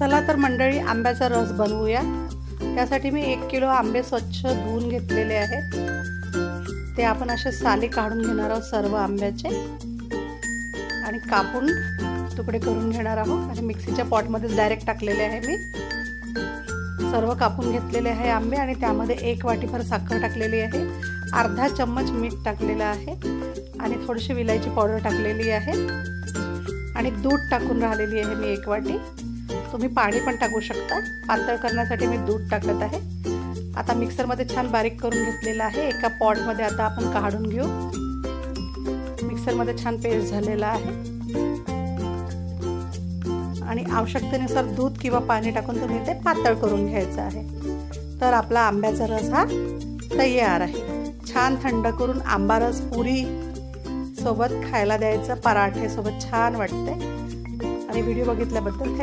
चला तर मंडळी आंब्याचा रस बनवूया. त्यासाठी मी एक किलो आंबे स्वच्छ धुवून घेतलेले आहेत. ते आपण असे साले काढून घेणार आहोत सर्व आंब्याचे. आणि कापून तुकडे करून घेणार आहोत. आणि मिक्सीच्या पॉटमध्येच डायरेक्ट टाकलेले आहे मी. सर्व कापून घेतलेले आहे आंबे आणि त्यामध्ये एक वाटीभर साखर टाकलेली आहे. अर्धा चम्मच मीठ टाकलेलं आहे. आणि थोडीशी विलायची पावडर टाकलेली आहे. आणि दूध टाकून राहिलेली आहे मी एक वाटी. तुम्ही पाणी पण टाकू शकता. पातळ करण्यासाठी मी दूध टाकत आहे. आता मिक्सरमध्ये छान बारीक करून घेतलेलं आहे. एका पॉटमध्ये आता आपण काढून घेऊ. मिक्सरमध्ये छान पेस्ट झालेला आहे. आणि आवश्यकतेनुसार दूध किंवा पाणी टाकून तुम्ही ते पातळ करून घ्यायचं आहे. तर आपला आंब्याचा रस हा तयार आहे. छान थंड करून आंबा रस पुरी सोबत खायला द्यायचं. पराठे सोबत छान वाटते. आणि व्हिडिओ बघितल्याबद्दल थँक्यू